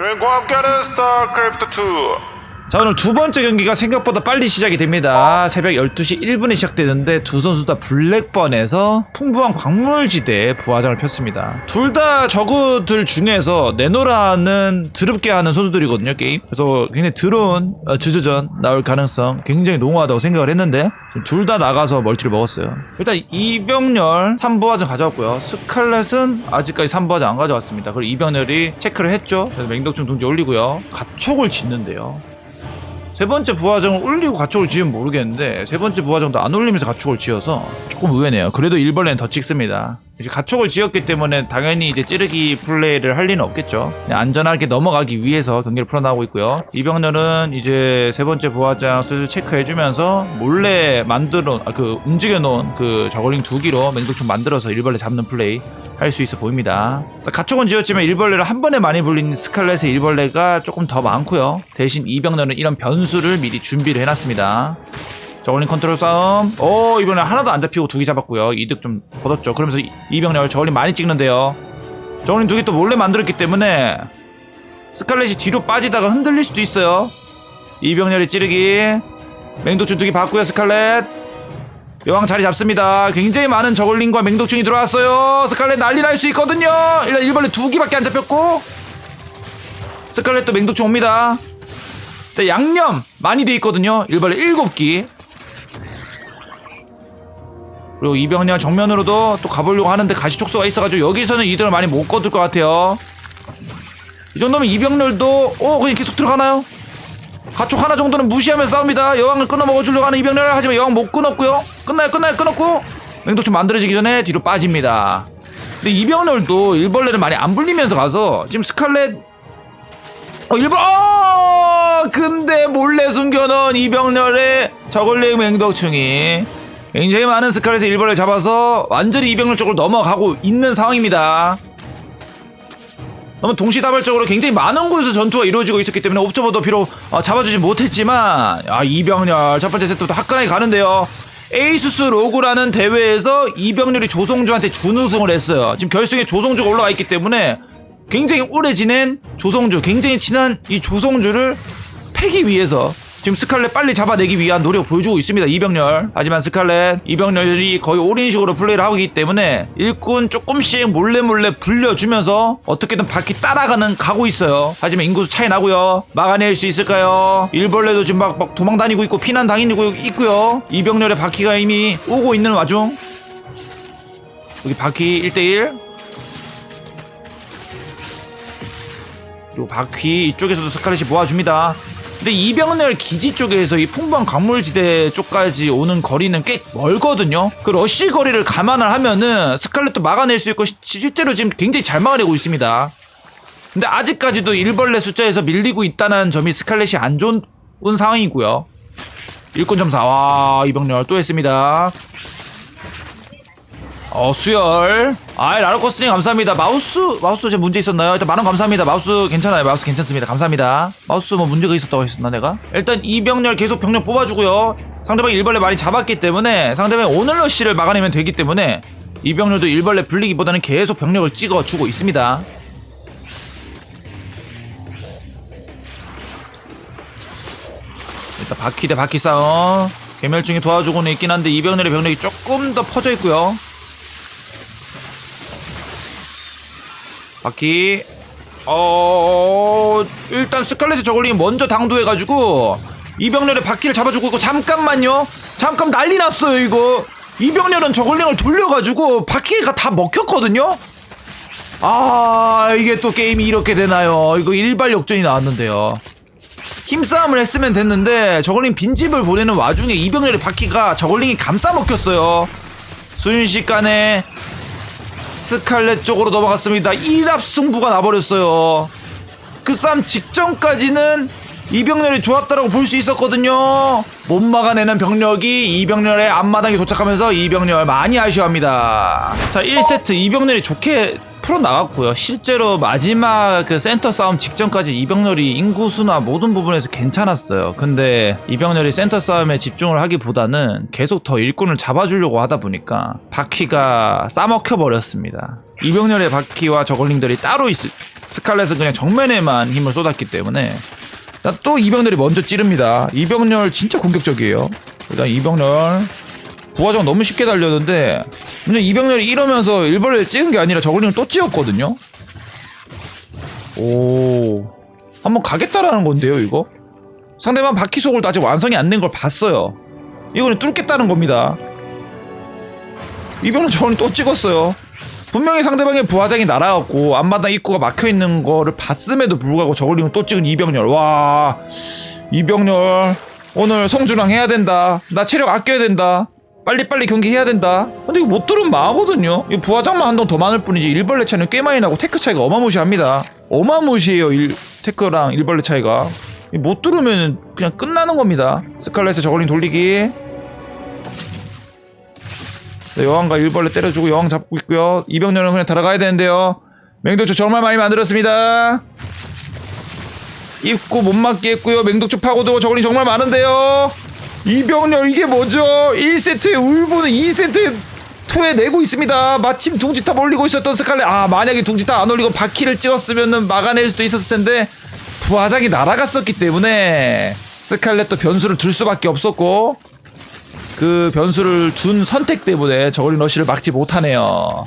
Gregor Gerster Crypto 2 자 오늘 두 번째 경기가 생각보다 빨리 시작이 됩니다. 새벽 12시 1분에 시작되는데 두 선수 다 블랙번에서 풍부한 광물지대에 부하장을 폈습니다. 둘 다 저그들 중에서 내노라는 드럽게 하는 선수들이거든요 게임. 그래서 굉장히 드러운 어, 주저전 나올 가능성 굉장히 농후하다고 생각을 했는데 둘 다 나가서 멀티를 먹었어요. 일단 이병렬 3부하장 가져왔고요. 스칼렛은 아직까지 3부하장 안 가져왔습니다. 그리고 이병렬이 체크를 했죠. 그래서 맹독충 둥지 올리고요. 가촉을 짓는데요 세 번째 부하정을 올리고 가축을 지으면 모르겠는데 세 번째 부하정도 안 올리면서 가축을 지어서 조금 의외네요. 그래도 일벌레는 더 찍습니다. 이제 가축을 지었기 때문에 당연히 이제 찌르기 플레이를 할 리는 없겠죠. 그냥 안전하게 넘어가기 위해서 경기를 풀어나가고 있고요. 이병렬은 이제 세 번째 부하장 슬슬 체크해주면서 몰래 만들어 아, 그 움직여 놓은 그 저글링 두 기로 맹독충 만들어서 일벌레 잡는 플레이 할 수 있어 보입니다. 가축은 지었지만 일벌레를 한 번에 많이 불린 스칼렛의 일벌레가 조금 더 많고요. 대신 이병렬은 이런 변수를 미리 준비를 해놨습니다. 저글링 컨트롤 싸움. 오 이번에 하나도 안 잡히고 두 개 잡았고요. 이득 좀 얻었죠. 그러면서 이- 이병렬 저글링 많이 찍는데요. 저글링 두 개 또 몰래 만들었기 때문에 스칼렛이 뒤로 빠지다가 흔들릴 수도 있어요. 이병렬이 찌르기. 맹독충 두개 받고요 스칼렛. 여왕 자리 잡습니다. 굉장히 많은 저글링과 맹독충이 들어왔어요. 스칼렛 난리 날 수 있거든요. 일단 일벌레 두 개밖에 안 잡혔고 스칼렛도 맹독충 옵니다. 근데 양념 많이 돼 있거든요. 일벌레 일곱 기. 그리고 이병렬 정면으로도 또 가보려고 하는데 가시촉수가 있어가지고 여기서는 이들을 많이 못 거둘 것 같아요. 이 정도면 이병렬도 어 그냥 계속 들어가나요? 가축 하나 정도는 무시하면서 싸웁니다. 여왕을 끊어 먹어 주려고 하는 이병렬 하지만 여왕 못 끊었고요. 끝나요, 끝나요, 끊었고 맹독충 만들어지기 전에 뒤로 빠집니다. 근데 이병렬도 일벌레를 많이 안 불리면서 가서 지금 스칼렛 어 일벌 어 근데 몰래 숨겨놓은 이병렬의 저글링 맹독충이 굉장히 많은 스칼렛의 일벌레를 잡아서 완전히 이병렬 쪽으로 넘어가고 있는 상황입니다. 너무 동시다발적으로 굉장히 많은 곳에서 전투가 이루어지고 있었기 때문에 옵저버도 비록 어, 잡아주지 못했지만 아 이병렬 첫 번째 세트부터 화끈하게 가는데요 에이수스 로그라는 대회에서 이병렬이 조성주한테 준우승을 했어요 지금 결승에 조성주가 올라와 있기 때문에 굉장히 오래 지낸 조성주 굉장히 친한 이 조성주를 패기 위해서 지금 스칼렛 빨리 잡아내기 위한 노력 보여주고 있습니다 이병렬. 하지만 스칼렛 이병렬이 거의 올인식으로 플레이를 하고 있기 때문에 일꾼 조금씩 몰래 몰래 불려주면서 어떻게든 바퀴 따라가는 가고 있어요. 하지만 인구수 차이 나고요. 막아낼 수 있을까요? 일벌레도 지금 막, 막 도망 다니고 있고 피난 다니고 있고요. 이병렬의 바퀴가 이미 오고 있는 와중. 여기 바퀴 1대1 그리고 바퀴 이쪽에서도 스칼렛이 모아줍니다. 근데 이병렬 기지 쪽에서 이 풍부한 광물지대 쪽까지 오는 거리는 꽤 멀거든요. 그 러쉬 거리를 감안을 하면은 스칼렛도 막아낼 수 있고 시- 실제로 지금 굉장히 잘 막아내고 있습니다. 근데 아직까지도 일벌레 숫자에서 밀리고 있다는 점이 스칼렛이 안 좋은 상황이고요. 일꾼 점사 와 이병렬 또 했습니다. 어 수열. 아이 라로코스님 감사합니다. 마우스 마우스 제 문제 있었나요? 일단 만원 감사합니다. 마우스 괜찮아요. 마우스 괜찮습니다. 감사합니다. 마우스 뭐 문제가 있었다고 했었나 내가? 일단 이병렬 계속 병력 뽑아주고요. 상대방이 일벌레 많이 잡았기 때문에 상대방이 오늘러쉬를 막아내면 되기 때문에 이병렬도 일벌레 불리기보다는 계속 병력을 찍어주고 있습니다. 일단 바퀴 대 바퀴 싸움. 개멸중이 도와주고는 있긴 한데 이병렬의 병력이 조금 더 퍼져 있고요 바퀴. 어 일단 스칼렛의 저글링이 먼저 당도해가지고 이병렬의 바퀴를 잡아주고 있고 잠깐만요. 잠깐 난리 났어요 이거. 이병렬은 저글링을 돌려가지고 바퀴가 다 먹혔거든요? 아 이게 또 게임이 이렇게 되나요? 이거 일발 역전이 나왔는데요. 힘싸움을 했으면 됐는데 저글링 빈집을 보내는 와중에 이병렬의 바퀴가 저글링이 감싸 먹혔어요. 순식간에 스칼렛 쪽으로 넘어갔습니다. 1합 승부가 나버렸어요. 그 싸움 직전까지는 이병렬이 좋았다라고 볼 수 있었거든요. 못 막아내는 병력이 이병렬의 앞마당에 도착하면서 이병렬 많이 아쉬워합니다. 자, 1세트 이병렬이 좋게 풀어나갔고요. 실제로 마지막 그 센터 싸움 직전까지 이병렬이 인구수나 모든 부분에서 괜찮았어요. 근데 이병렬이 센터 싸움에 집중을 하기보다는 계속 더 일꾼을 잡아주려고 하다 보니까 바퀴가 싸먹혀 버렸습니다. 이병렬의 바퀴와 저글링들이 따로 있을 스칼렛은 그냥 정면에만 힘을 쏟았기 때문에 자, 또 이병렬이 먼저 찌릅니다. 이병렬 진짜 공격적이에요. 일단 이병렬 부하정 너무 쉽게 달렸는데 문제 이병렬이 이러면서 일벌레를 찍은 게 아니라 저글링을 또 찍었거든요. 오 한번 가겠다라는 건데요 이거 상대방 바퀴 속을도 아직 완성이 안 된 걸 봤어요. 이거는 뚫겠다는 겁니다. 이병렬 저글링 또 찍었어요. 분명히 상대방의 부하장이 날아갔고 앞마당 입구가 막혀 있는 거를 봤음에도 불구하고 저글링을 또 찍은 이병렬 와 이병렬 오늘 성주랑 해야 된다 나 체력 아껴야 된다 빨리빨리 경기 해야 된다 근데 이거 못 들으면 망하거든요 이 부하장만 한 동 더 많을 뿐이지 일벌레 차이는 꽤 많이 나고 테크 차이가 어마무시합니다 어마무시해요 일, 테크랑 일벌레 차이가 이못 들으면 그냥 끝나는 겁니다 스칼렛의 저글링 돌리기 네, 여왕과 일벌레 때려주고 여왕 잡고 있고요. 이병렬은 그냥 들어가야 되는데요. 맹독초 정말 많이 만들었습니다. 입구 못 막게 했고요. 맹독초 파고도 저글링 정말 많은데요. 이병렬 이게 뭐죠? 1세트에 울보는 2세트에 토에 내고 있습니다. 마침 둥지탑 올리고 있었던 스칼렛. 아 만약에 둥지탑 안 올리고 바퀴를 찍었으면 막아낼 수도 있었을 텐데 부하장이 날아갔었기 때문에 스칼렛도 변수를 둘 수밖에 없었고 그 변수를 둔 선택 때문에 저글링 러쉬를 막지 못하네요.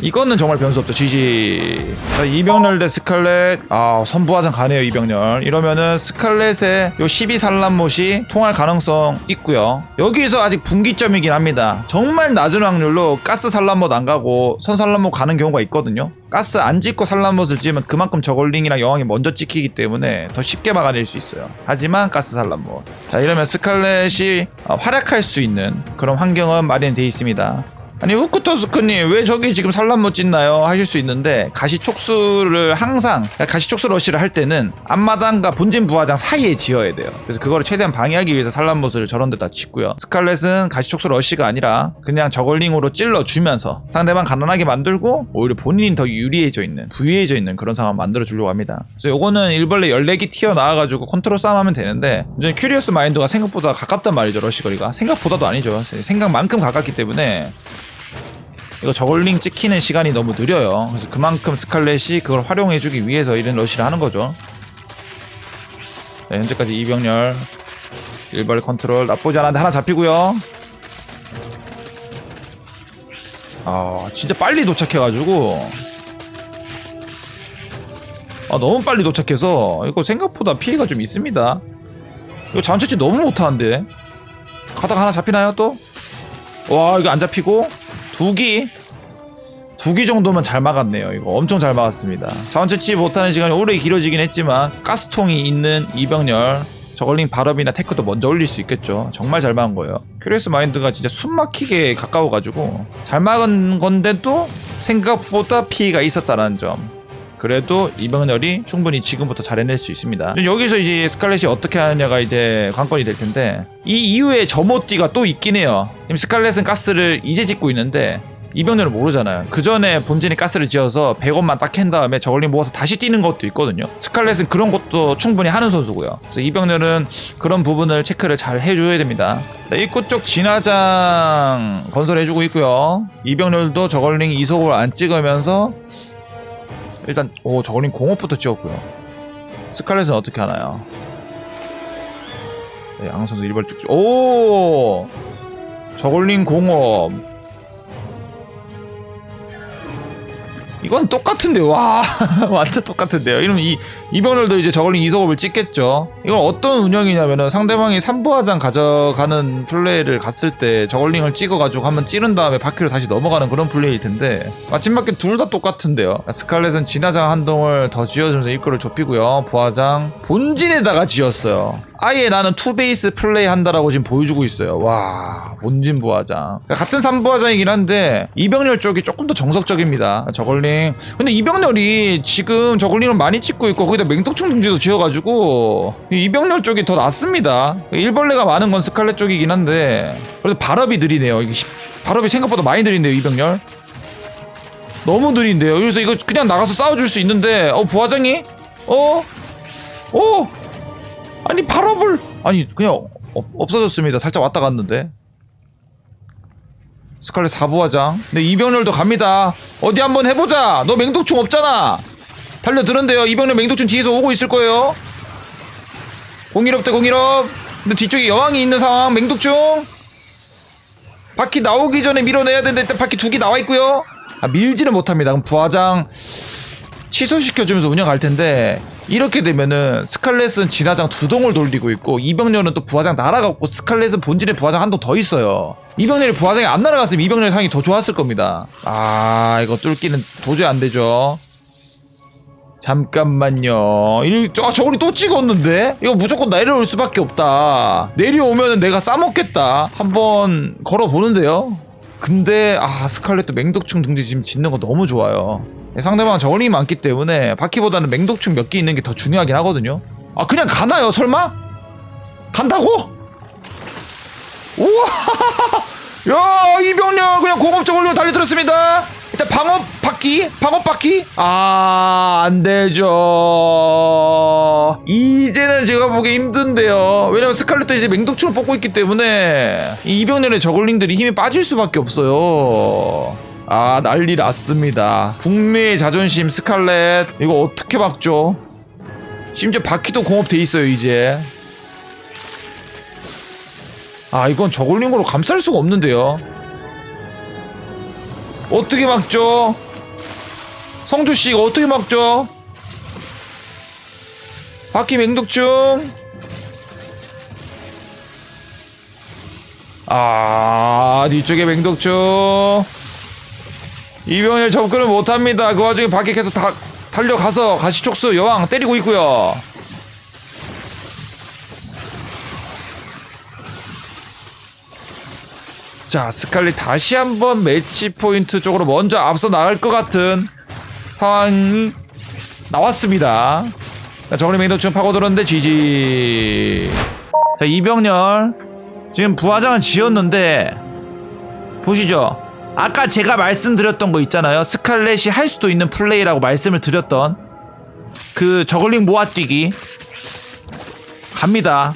이거는 정말 변수 없죠. GG. 자, 이병렬 대 스칼렛. 아, 선부하장 가네요, 이병렬. 이러면은 스칼렛의 요 12산란못이 통할 가능성 있고요. 여기서 아직 분기점이긴 합니다. 정말 낮은 확률로 가스 산란못 안 가고 선 산란못 가는 경우가 있거든요. 가스 안 짓고 산란못을 지으면 그만큼 저글링이랑 여왕이 먼저 찍히기 때문에 더 쉽게 막아낼 수 있어요. 하지만 가스 산란못. 자, 이러면 스칼렛이 어, 활약할 수 있는 그런 환경은 마련되어 있습니다. 아니 후쿠토스크님 왜 저기 지금 산란못 짓나요? 하실 수 있는데 가시촉수를 항상 가시촉수 러쉬를 할 때는 앞마당과 본진 부하장 사이에 지어야 돼요. 그래서 그거를 최대한 방해하기 위해서 산란못을 저런 데다 짓고요. 스칼렛은 가시촉수 러쉬가 아니라 그냥 저걸링으로 찔러주면서 상대방 가난하게 만들고 오히려 본인이 더 유리해져 있는 부유해져 있는 그런 상황 만들어 주려고 합니다. 그래서 요거는 일벌레 14기 튀어나와가지고 컨트롤 싸움 하면 되는데 이제 큐리어스 마인드가 생각보다 가깝단 말이죠 러쉬 거리가. 생각보다도 아니죠. 생각만큼 가깝기 때문에 이거 저글링 찍히는 시간이 너무 느려요. 그래서 그만큼 스칼렛이 그걸 활용해주기 위해서 이런 러시를 하는 거죠. 네, 현재까지 이병렬 일벌 컨트롤 나쁘지 않은데 하나 잡히고요. 아 진짜 빨리 도착해가지고 아 너무 빨리 도착해서 이거 생각보다 피해가 좀 있습니다. 이거 잔치치 너무 못하는데 가다가 하나 잡히나요 또? 와 이거 안 잡히고 두기 두기 정도면 잘 막았네요. 이거 엄청 잘 막았습니다. 자원 채취 못하는 시간이 오래 길어지긴 했지만 가스통이 있는 이병렬 저걸링 발업이나 테크도 먼저 올릴 수 있겠죠. 정말 잘 막은 거예요. 큐리어스 마인드가 진짜 숨 막히게 가까워가지고 잘 막은 건데도 생각보다 피해가 있었다는 점. 그래도 이병렬이 충분히 지금부터 잘 해낼 수 있습니다. 여기서 이제 스칼렛이 어떻게 하느냐가 이제 관건이 될 텐데 이 이후에 점호띠가 또 있긴 해요. 지금 스칼렛은 가스를 이제 짓고 있는데 이병렬은 모르잖아요. 그 전에 본진이 가스를 지어서 100원만 딱 캔 다음에 저걸링 모아서 다시 뛰는 것도 있거든요. 스칼렛은 그런 것도 충분히 하는 선수고요. 그래서 이병렬은 그런 부분을 체크를 잘 해줘야 됩니다. 자, 입구 쪽 진화장 건설해주고 있고요. 이병렬도 저걸링 이속을 안 찍으면서 일단 오 저걸링 공업부터 찍었고요. 스칼렛은 어떻게 하나요? 네, 양 선수 일발 쭉. 오 저걸링 공업. 이건 똑같은데 와 완전 똑같은데요. 이러면 이 이번을도 이제 저걸링 이속업을 찍겠죠. 이건 어떤 운영이냐면은 상대방이 3부하장 가져가는 플레이를 갔을 때 저걸링을 찍어가지고 한번 찌른 다음에 바퀴로 다시 넘어가는 그런 플레이일 텐데 마침밖에 둘다 똑같은데요. 스칼렛은 진화장 한 동을 더 지어주면서 입구를 좁히고요. 부하장 본진에다가 지었어요. 아예 나는 투베이스 플레이 한다라고 지금 보여주고 있어요. 와, 본진 부하장. 같은 3부하장이긴 한데, 이병렬 쪽이 조금 더 정석적입니다. 저걸링. 근데 이병렬이 지금 저걸링을 많이 찍고 있고, 거기다 맹독충 중지도 지어가지고, 이병렬 쪽이 더 낫습니다. 일벌레가 많은 건 스칼렛 쪽이긴 한데, 그래도 발업이 느리네요. 발업이 생각보다 많이 느린데요, 이병렬. 너무 느린데요. 그래서 이거 그냥 나가서 싸워줄 수 있는데, 어, 부하장이? 어? 어? 아니 발업을 아니 그냥 없, 없어졌습니다. 살짝 왔다 갔는데. 스칼렛 4부화장. 근데 이병렬도 갑니다. 어디 한번 해보자. 너 맹독충 없잖아. 달려드는데요. 이병렬 맹독충 뒤에서 오고 있을 거예요. 공일업 대 공일업. 근데 뒤쪽에 여왕이 있는 상황. 맹독충. 바퀴 나오기 전에 밀어내야 되는데 일단 바퀴 두 개 나와 있고요. 아 밀지는 못합니다. 그럼 부하장 취소시켜주면서 운영할 텐데 이렇게 되면은 스칼렛은 진화장 두 동을 돌리고 있고 이병렬은 또 부하장 날아갔고 스칼렛은 본진에 부하장 한 동 더 있어요 이병렬이 부하장이 안 날아갔으면 이병렬 상이 더 좋았을 겁니다 아 이거 뚫기는 도저히 안 되죠 잠깐만요. 이, 저, 저거리 또 찍었는데? 이거 무조건 내려올 수밖에 없다. 내려오면 내가 싸먹겠다. 한번 걸어보는데요? 근데, 아, 스칼렛도 맹독충 등지 지금 짓는 거 너무 좋아요. 상대방 저울링이 많기 때문에 바퀴보다는 맹독충 몇 개 있는 게 더 중요하긴 하거든요. 아, 그냥 가나요, 설마? 간다고? 우와! 야, 이병렬 그냥 공업 저걸로 달려들었습니다. 일단 방업 바퀴, 방업 바퀴. 아, 안 되죠. 이제는 제가 보기 힘든데요. 왜냐면 스칼렛도 이제 맹독충을 뽑고 있기 때문에 이 이병렬의 저글링들이 힘이 빠질 수밖에 없어요. 아, 난리 났습니다. 북미의 자존심 스칼렛. 이거 어떻게 막죠? 심지어 바퀴도 공업돼 있어요, 이제. 아 이건 저글링으로 감쌀 수가 없는데요 어떻게 막죠? 성주씨 이거 어떻게 막죠? 바퀴 맹독충 아 뒤쪽에 맹독충 이병렬 접근을 못합니다. 그 와중에 바퀴 계속 다 달려가서 가시촉수 여왕 때리고 있고요. 자 스칼렛 다시 한번 매치 포인트 쪽으로 먼저 앞서 나갈 것 같은 상황이 나왔습니다. 자 저글링 맹독충 파고들었는데 지지. 자 이병렬 지금 부하장은 지었는데 보시죠 아까 제가 말씀드렸던 거 있잖아요 스칼렛이 할 수도 있는 플레이라고 말씀을 드렸던 그 저글링 모아뛰기 갑니다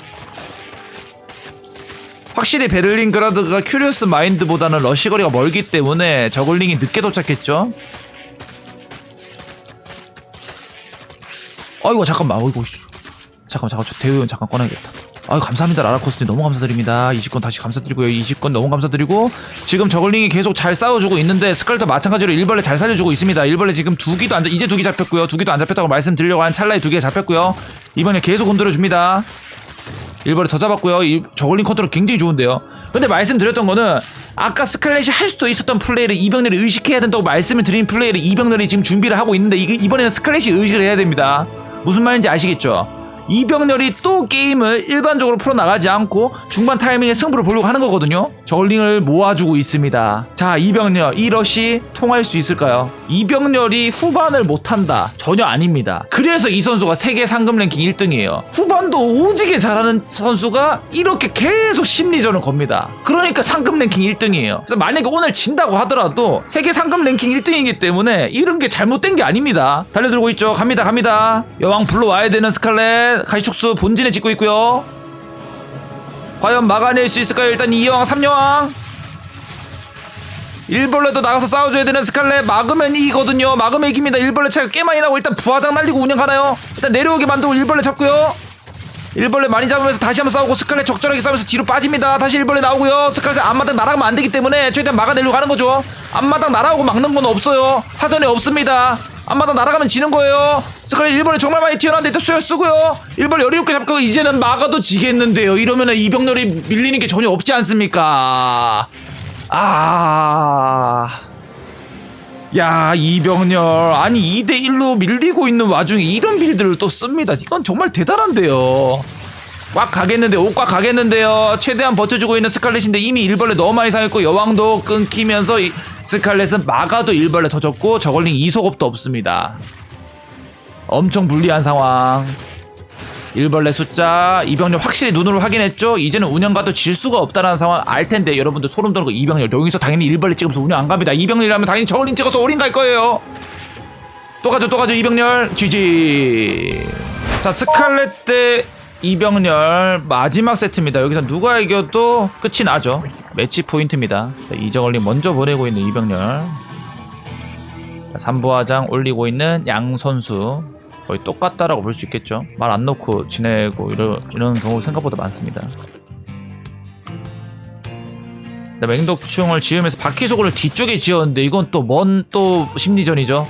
확실히 베를린그라드가 큐리어스 마인드보다는 러시 거리가 멀기 때문에 저글링이 늦게 도착했죠. 아이고 잠깐만, 씨. 잠깐 잠깐 저 대우원 잠깐 꺼내야겠다. 아유 감사합니다 라라코스님 너무 감사드립니다 20건 다시 감사드리고요 20건 너무 감사드리고 지금 저글링이 계속 잘 싸워주고 있는데 스칼도 마찬가지로 일벌레 잘 살려주고 있습니다 일벌레 지금 두 기도 안 잡- 이제 두개 잡혔고요 두 개도 안 잡혔다고 말씀드리려고 한 찰나에 두 개 잡혔고요 이번에 계속 건드려줍니다 일벌에 더 잡았고요. 이 저글링 컨트롤 굉장히 좋은데요. 근데 말씀드렸던 거는 아까 스칼렛이 할 수도 있었던 플레이를 이병렬이 의식해야 된다고 말씀을 드린 플레이를 이병렬이 지금 준비를 하고 있는데 이게 이번에는 스칼렛이 의식을 해야 됩니다. 무슨 말인지 아시겠죠? 이병렬이 또 게임을 일반적으로 풀어나가지 않고 중반 타이밍에 승부를 보려고 하는 거거든요. 저글링을 모아주고 있습니다. 자, 이병렬, 이 러시 통할 수 있을까요? 이병렬이 후반을 못한다. 전혀 아닙니다. 그래서 이 선수가 세계 상금 랭킹 1등이에요. 후반도 오지게 잘하는 선수가 이렇게 계속 심리전을 겁니다. 그러니까 상금 랭킹 1등이에요. 그래서 만약에 오늘 진다고 하더라도 세계 상금 랭킹 1등이기 때문에 이런 게 잘못된 게 아닙니다. 달려들고 있죠. 갑니다, 갑니다. 여왕 불러와야 되는 스칼렛 가시촉수 본진에 짓고 있고요. 과연 막아낼 수 있을까요? 일단 이 여왕, 3여왕. 일벌레도 나가서 싸워줘야 되는 스칼렛. 막으면 이기거든요. 막으면 이깁니다. 일벌레 차이가 꽤 많이 나고 일단 부하장 날리고 운영 가나요? 일단 내려오게 만들고 일벌레 잡고요. 일벌레 많이 잡으면서 다시 한번 싸우고 스칼렛 적절하게 싸우면서 뒤로 빠집니다. 다시 일벌레 나오고요. 스칼렛 앞마당 날아가면 안 되기 때문에 최대한 막아내려고 하는 거죠. 앞마당 날아오고 막는 건 없어요. 사전에 없습니다 앞마당 날아가면 지는 거예요 스칼렛 일벌레 정말 많이 튀어나왔는데 일단 수혈 쓰고요 일벌레 17개 잡고 이제는 막아도 지겠는데요 이러면은 이병렬이 밀리는 게 전혀 없지 않습니까 아. 야, 이병렬. 아니, 2대1로 밀리고 있는 와중에 이런 빌드를 또 씁니다. 이건 정말 대단한데요. 꽉 가겠는데, 옷꽉 가겠는데요. 최대한 버텨주고 있는 스칼렛인데 이미 일벌레 너무 많이 상했고, 여왕도 끊기면서 이 스칼렛은 막아도 일벌레 터졌고, 저걸링 이속업도 없습니다. 엄청 불리한 상황. 일벌레 숫자 이병렬 확실히 눈으로 확인했죠 이제는 운영가도 질 수가 없다라는 상황 알 텐데 여러분들 소름 돋는 거 이병렬 여기서 당연히 일벌레 찍으면서 운영 안 갑니다 이병렬이라면 당연히 저울링 찍어서 올인 갈 거예요 또 가죠 또 가죠 이병렬 GG 자 스칼렛 대 이병렬 마지막 세트입니다 여기서 누가 이겨도 끝이 나죠 매치 포인트입니다 자, 이저걸링 먼저 보내고 있는 이병렬 자, 삼부화장 올리고 있는 양 선수 거의 똑같다라고 볼 수 있겠죠. 말 안 놓고 지내고 이런 이런 경우 생각보다 많습니다. 네, 맹독충을 지으면서 바퀴속을 뒤쪽에 지었는데 이건 또뭔또 심리전이죠.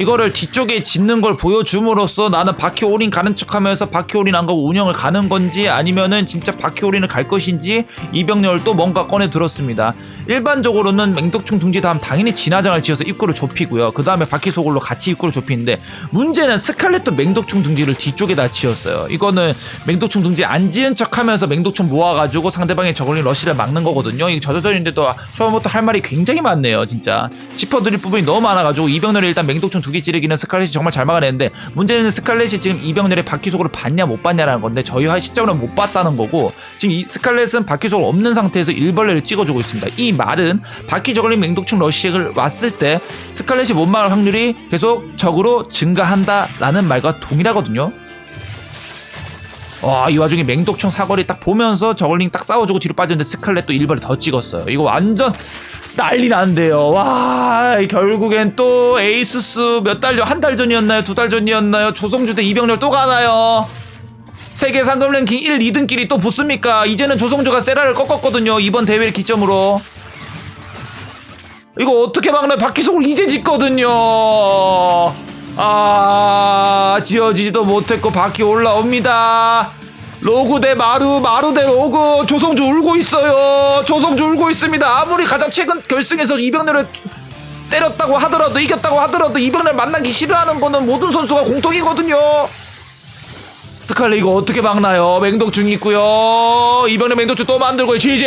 이거를 뒤쪽에 짓는 걸 보여줌으로써 나는 바퀴 올인 가는 척하면서 바퀴 올인 안 가고 운영을 가는 건지 아니면은 진짜 바퀴 올인을 갈 것인지 이병렬 또 뭔가 꺼내 들었습니다. 일반적으로는 맹독충 둥지 다음 당연히 진화장을 지어서 입구를 좁히고요. 그 다음에 바퀴 소굴로 같이 입구를 좁히는데 문제는 스칼렛도 맹독충 둥지를 뒤쪽에다 지었어요. 이거는 맹독충 둥지 안 지은 척하면서 맹독충 모아가지고 상대방의 저글링 러시를 막는 거거든요. 이게 저저전인데도 처음부터 할 말이 굉장히 많네요, 진짜. 짚어드릴 부분이 너무 많아가지고 이병렬이 일단 맹독충 두 개 찌르기는 스칼렛이 정말 잘 막아내는데 문제는 스칼렛이 지금 이병렬의 바퀴 속으로 봤냐 못 봤냐라는 건데 저희 할 시점으로 못 봤다는 거고 지금 이 스칼렛은 바퀴 속을 없는 상태에서 일벌레를 찍어주고 있습니다. 이 말은 바퀴 저글링 맹독충 러시를 왔을 때 스칼렛이 못 막을 확률이 계속 적으로 증가한다라는 말과 동일하거든요. 와, 이 와중에 맹독충 사거리 딱 보면서 저글링 딱 싸워주고 뒤로 빠졌는데 스칼렛 또 일벌레 더 찍었어요. 이거 완전 난리 난대요. 와, 결국엔 또 에이수스 몇 달 전, 한 달 전이었나요? 두 달 전이었나요? 조성주 대 이병렬 또 가나요? 세계 상금 랭킹 1, 2등끼리 또 붙습니까? 이제는 조성주가 세라를 꺾었거든요. 이번 대회를 기점으로. 이거 어떻게 막나요? 바퀴속을 이제 짓거든요. 아, 지어지지도 못했고 바퀴 올라옵니다. 로그 대 마루, 마루 대 로그. 조성주 울고 있어요. 조성주 울고 있습니다. 아무리 가장 최근 결승에서 이병렬을 때렸다고 하더라도 이겼다고 하더라도 이병렬 만나기 싫어하는 거는 모든 선수가 공통이거든요. 스칼렛 이거 어떻게 막나요? 맹독충 있고요. 이번에 맹독충 또 만들고 지지.